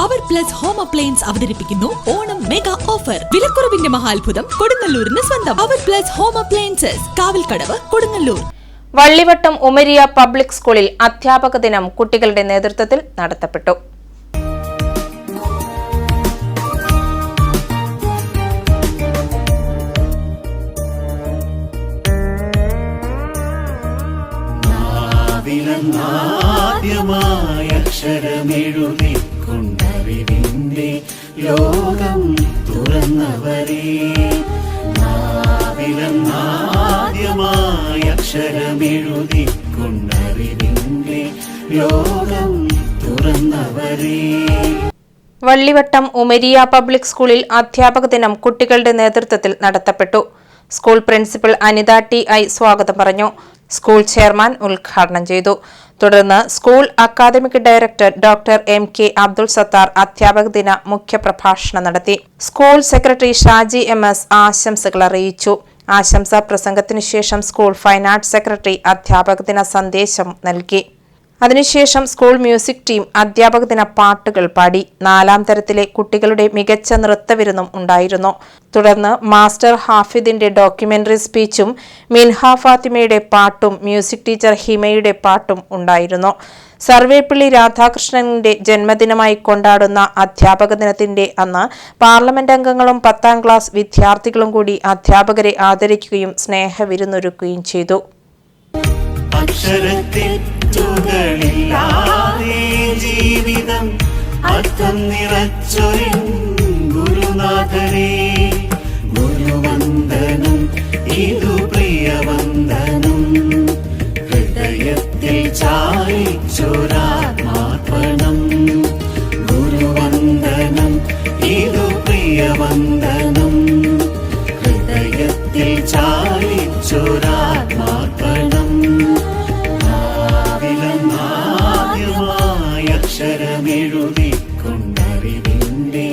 Power plus home appliance അവതരിപ്പിക്കുന്നു Onam mega offer വിലക്കുറവിന്റെ മഹാത്ഭുതം കൊടുങ്ങല്ലൂരിന് സ്വന്തം. Power plus home appliances Kavalkadavu Kodungallur. Vallivattam Umariya public സ്കൂളിൽ അധ്യാപക ദിനം കുട്ടികളുടെ നേതൃത്വത്തിൽ നടത്തപ്പെട്ടു. നാവിലെന്നാദ്യമായ അക്ഷരമെഴുതിക്കൊണ്ടറിവിന്റെ ലോകം തുറന്നവരെ നാവിലെന്നാദ്യമായ അക്ഷരമെഴുതിക്കൊണ്ടറിവിന്റെ ലോകം തുറന്നവരെ. വള്ളിവട്ടം ഉമരിയ പബ്ലിക് സ്കൂളിൽ അധ്യാപക ദിനം കുട്ടികളുടെ നേതൃത്വത്തിൽ നടത്തപ്പെട്ടു. School principal Anitha T I സ്വാഗതം പറഞ്ഞു. സ്കൂൾ ചെയർമാൻ ഉദ്ഘാടനം ചെയ്തു. തുടർന്ന് school academic director doctor M K Abdul Sathar അധ്യാപക ദിന മുഖ്യപ്രഭാഷണം നടത്തി. School secretary Shaji M S ആശംസകൾ അറിയിച്ചു. ആശംസാ പ്രസംഗത്തിനു ശേഷം സ്കൂൾ ഫൈൻ ആർട്സ് സെക്രട്ടറി അധ്യാപക ദിന സന്ദേശം നൽകി. അതിനുശേഷം സ്കൂൾ മ്യൂസിക് ടീം അധ്യാപക ദിന പാട്ടുകൾ പാടി നാലാം തരത്തിലെ കുട്ടികളുടെ മികച്ച നൃത്തവിരുന്നും ഉണ്ടായിരുന്നു. തുടർന്ന് മാസ്റ്റർ ഹാഫിദിന്റെ ഡോക്യുമെന്ററി സ്പീച്ചും മിൻഹ ഫാത്തിമയുടെ പാട്ടും മ്യൂസിക് ടീച്ചർ ഹിമയുടെ പാട്ടും ഉണ്ടായിരുന്നു. സർവേപ്പള്ളി രാധാകൃഷ്ണന്റെ ജന്മദിനമായി കൊണ്ടാടുന്ന അധ്യാപക ദിനത്തിന്റെ അന്ന് പാർലമെന്റ് അംഗങ്ങളും പത്താം ക്ലാസ് വിദ്യാർത്ഥികളും കൂടി അധ്യാപകരെ ആദരിക്കുകയും സ്നേഹവിരുന്നൊരുക്കുകയും ചെയ്തു. അക്ഷരത്തെറ്റുകളില്ലാതെ ജീവിതം അർത്ഥം നിറച്ചൊരു ഗുരുനാഥനെ. ഗുരുവന്ദനം ഇതു പ്രിയവന്ദനം. ഹൃദയത്തിൽ ചാരിച്ചൊരാത്മാർപ്പണം. ഗുരുവന്ദനം ഇതു പ്രിയവന്ദനം. ഹൃദയത്തിൽ ചാലിച്ചൊരാത്മാർപ്പണം അക്ഷരമെഴുതിക്കൊണ്ടറിവിന്റെ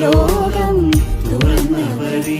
ലോകം തുറന്നവരേ.